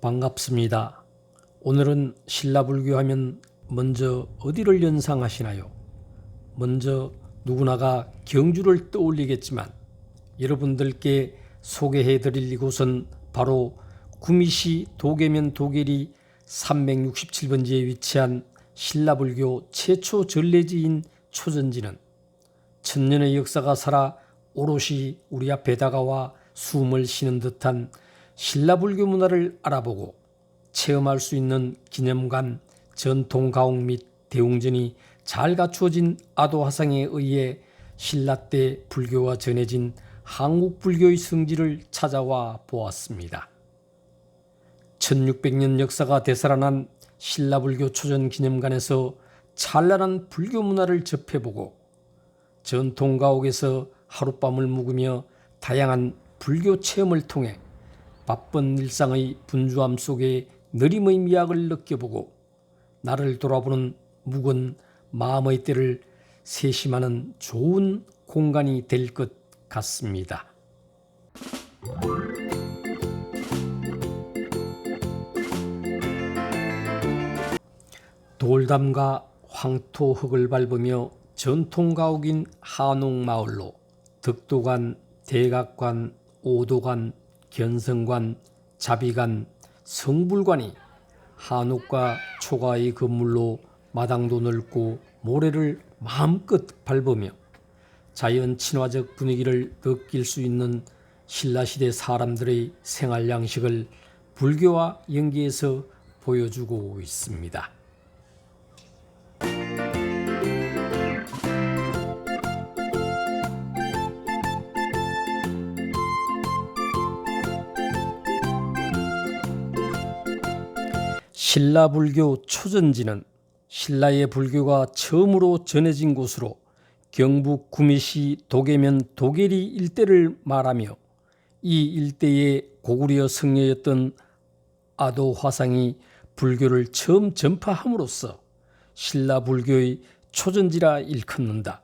반갑습니다. 오늘은 신라불교 하면 먼저 어디를 연상하시나요? 먼저 누구나가 경주를 떠올리겠지만 여러분들께 소개해 드릴 이곳은 바로 구미시 도계면 도계리 367번지에 위치한 신라불교 최초 전래지인 초전지는 천년의 역사가 살아 오롯이 우리 앞에 다가와 숨을 쉬는 듯한 신라 불교 문화를 알아보고 체험할 수 있는 기념관, 전통 가옥 및 대웅전이 잘 갖추어진 아도 화상에 의해 신라 때 불교가 전해진 한국 불교의 성지를 찾아와 보았습니다. 1600년 역사가 되살아난 신라 불교 초전 기념관에서 찬란한 불교 문화를 접해보고 전통 가옥에서 하룻밤을 묵으며 다양한 불교 체험을 통해 바쁜 일상의 분주함 속에 느림의 미학을 느껴보고 나를 돌아보는 묵은 마음의 때를 세심하는 좋은 공간이 될 것 같습니다. 돌담과 황토 흙을 밟으며 전통 가옥인 한옥마을로 덕도관, 대각관, 오도관, 견성관, 자비관, 성불관이 한옥과 초가의 건물로 마당도 넓고 모래를 마음껏 밟으며 자연 친화적 분위기를 느낄 수 있는 신라시대 사람들의 생활 양식을 불교와 연계해서 보여주고 있습니다. 신라 불교 초전지는 신라의 불교가 처음으로 전해진 곳으로 경북 구미시 도계면 도계리 일대를 말하며 이 일대의 고구려 성녀였던 아도 화상이 불교를 처음 전파함으로써 신라 불교의 초전지라 일컫는다.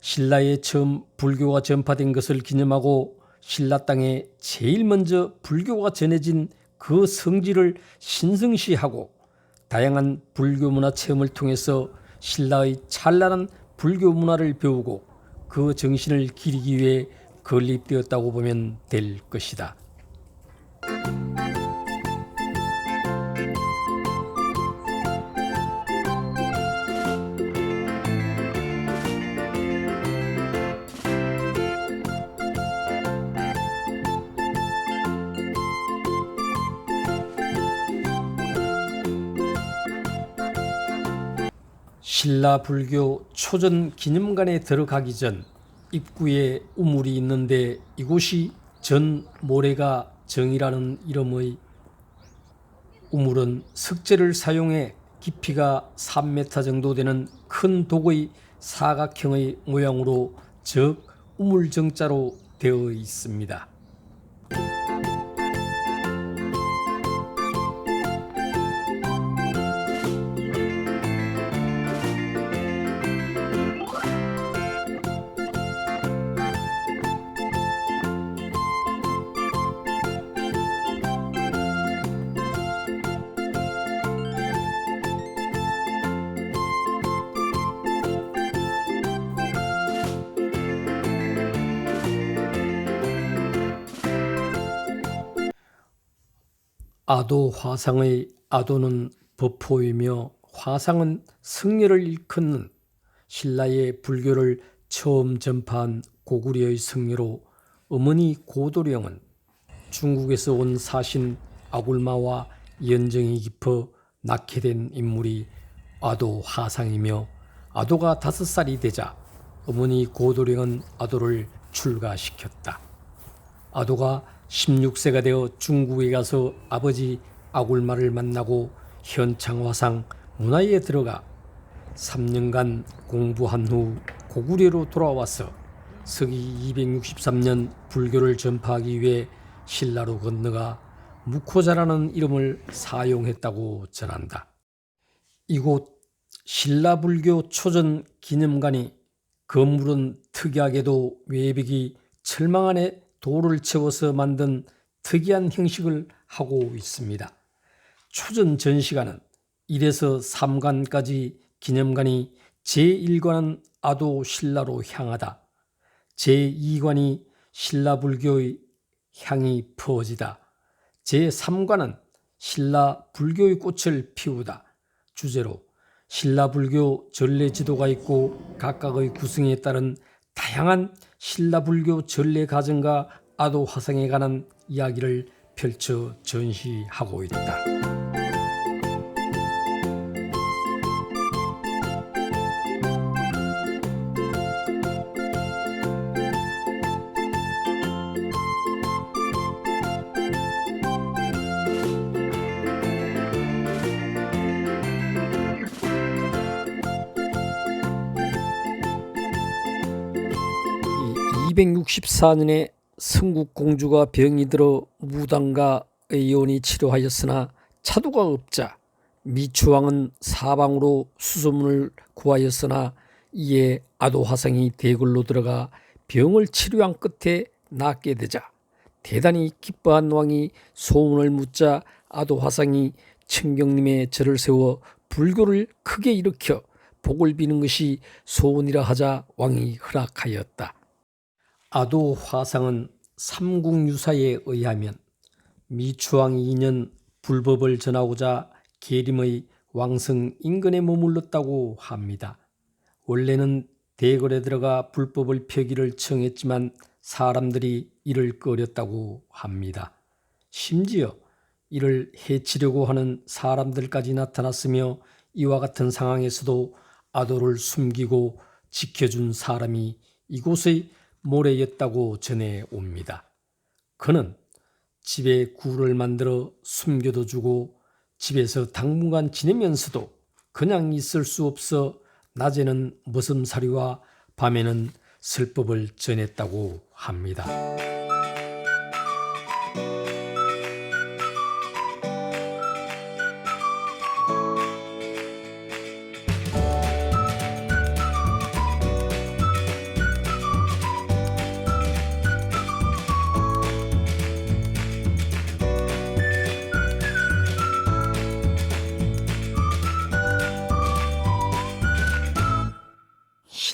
신라에 처음 불교가 전파된 것을 기념하고 신라 땅에 제일 먼저 불교가 전해진 그 성지를 신성시하고 다양한 불교 문화 체험을 통해서 신라의 찬란한 불교 문화를 배우고 그 정신을 기리기 위해 건립되었다고 보면 될 것이다. 신라 불교 초전 기념관에 들어가기 전 입구에 우물이 있는데 이곳이 전 모래가 정이라는 이름의 우물은 석재를 사용해 깊이가 3m 정도 되는 큰 독의 사각형의 모양으로 적 우물정자로 되어 있습니다. 아도 화상의 아도는 법포이며 화상은 성녀를 일컫는 신라의 불교를 처음 전파한 고구려의 성녀로 어머니 고도령은 중국에서 온 사신 아굴마와 연정이 깊어 낳게 된 인물이 아도 화상이며 아도가 다섯 살이 되자 어머니 고도령은 아도를 출가시켰다. 아도가 16세가 되어 중국에 가서 아버지 아굴마를 만나고 현창화상 문화에 들어가 3년간 공부한 후 고구려로 돌아와서 서기 263년 불교를 전파하기 위해 신라로 건너가 무코자라는 이름을 사용했다고 전한다. 이곳 신라불교 초전 기념관이 건물은 특이하게도 외벽이 철망 안에 돌을 채워서 만든 특이한 형식을 하고 있습니다. 초전 전시관은 1에서 3관까지 기념관이 제1관은 아도 신라로 향하다. 제2관이 신라 불교의 향이 퍼지다. 제3관은 신라 불교의 꽃을 피우다. 주제로 신라 불교 전례 지도가 있고 각각의 구성에 따른 다양한 신라 불교 전례 가정과 아도 화성에 관한 이야기를 펼쳐 전시하고 있다. 264년에 성국공주가 병이 들어 무당과 의원이 치료하였으나 차도가 없자 미추왕은 사방으로 수소문을 구하였으나 이에 아도화상이 대궐로 들어가 병을 치료한 끝에 낫게 되자 대단히 기뻐한 왕이 소문을 묻자 아도화상이 청경림의 절을 세워 불교를 크게 일으켜 복을 비는 것이 소원이라 하자 왕이 허락하였다. 아도 화상은 삼국유사에 의하면 미추왕 2년 불법을 전하고자 계림의 왕성 인근에 머물렀다고 합니다. 원래는 대궐에 들어가 불법을 펴기를 청했지만 사람들이 이를 꺼렸다고 합니다. 심지어 이를 해치려고 하는 사람들까지 나타났으며 이와 같은 상황에서도 아도를 숨기고 지켜준 사람이 이곳의 모래였다고 전해 옵니다. 그는 집에 굴을 만들어 숨겨도 주고 집에서 당분간 지내면서도 그냥 있을 수 없어 낮에는 머슴살이와 밤에는 슬법을 전했다고 합니다.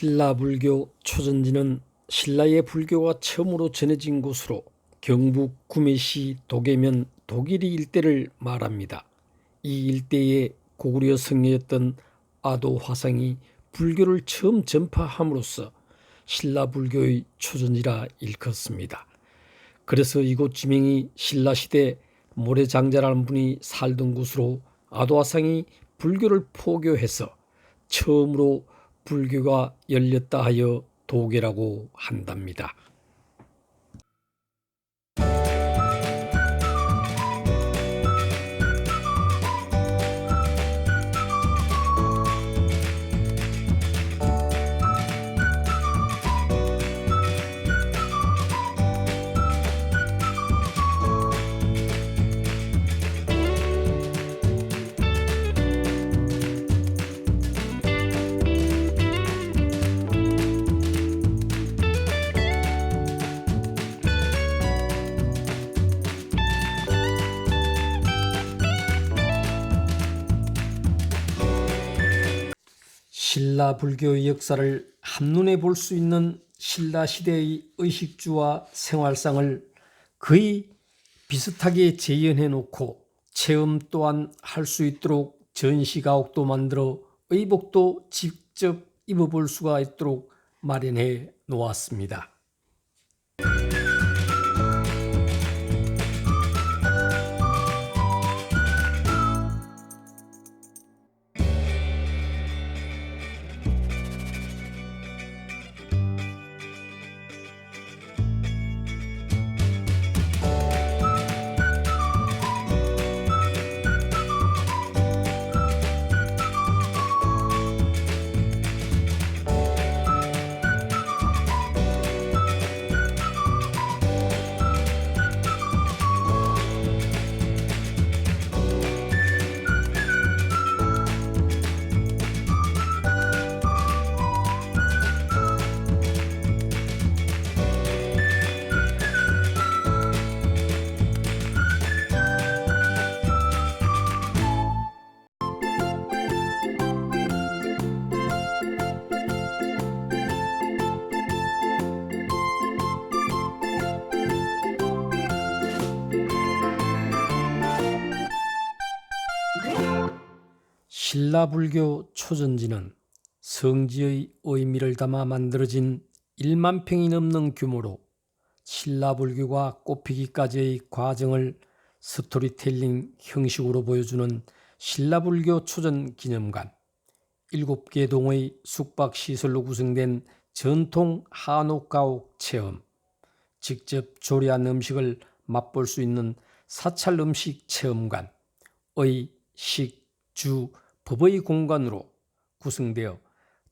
신라 불교 초전지는 신라의 불교가 처음으로 전해진 곳으로 경북 구매시 도계면 도기리 일대를 말합니다. 이 일대에 고구려 성녀였던 아도 화상이 불교를 처음 전파함으로써 신라 불교의 초전이라 일컫습니다. 그래서 이곳 지명이 신라 시대 모래장자라는 분이 살던 곳으로 아도 화상이 불교를 포교해서 처음으로 불교가 열렸다 하여 도계라고 한답니다. 신라 불교의 역사를 한눈에 볼 수 있는 신라 시대의 의식주와 생활상을 거의 비슷하게 재현해 놓고 체험 또한 할 수 있도록 전시가옥도 만들어 의복도 직접 입어볼 수가 있도록 마련해 놓았습니다. 신라불교 초전지는 성지의 의미를 담아 만들어진 1만 평이 넘는 규모로 신라불교가 꽃피기까지의 과정을 스토리텔링 형식으로 보여주는 신라불교 초전 기념관, 7개 동의 숙박시설로 구성된 전통 한옥 가옥 체험, 직접 조리한 음식을 맛볼 수 있는 사찰 음식 체험관, 의, 식, 주, 법의 공간으로 구성되어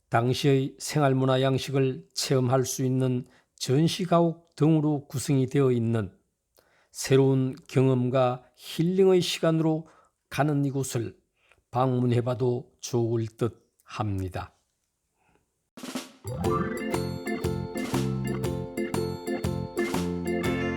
당시의 생활문화 양식을 체험할 수 있는 전시가옥 등으로 구성이 되어 있는 새로운 경험과 힐링의 시간으로 가는 이곳을 방문해봐도 좋을 듯 합니다.